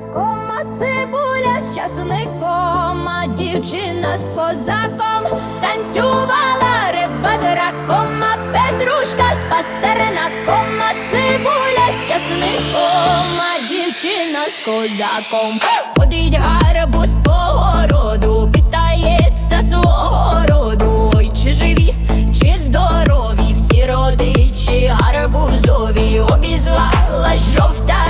буряком, а цибуля з часником, а дівчина з козаком танцювала риба з раком, а петрушка з пастернаком, а цибуля з часником, а дівчина з козаком. Ходить гарбуз по городу, питається свого роду. Ой, чи живі, чи здорові, всі родичі гарбузові обізвалась жовта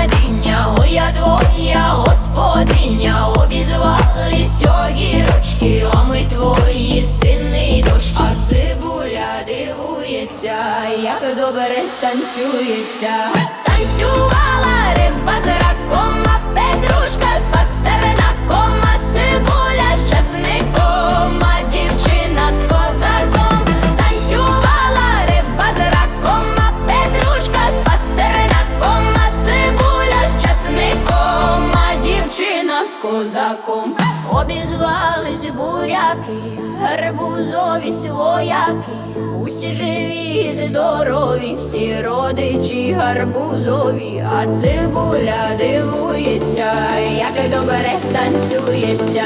дивується, як добре танцюється. Танцювала риба з раком, а петрушка з пастернаком, а цибуля з часником, а дівчина з козаком. Танцювала риба з раком, а петрушка з пастернаком, а цибуля з часником, а дівчина з козаком. Обізвались буряки, гарбузові свояки. Усі живі, здорові, всі родичі гарбузові, а цибуля дивується, як добре танцюється.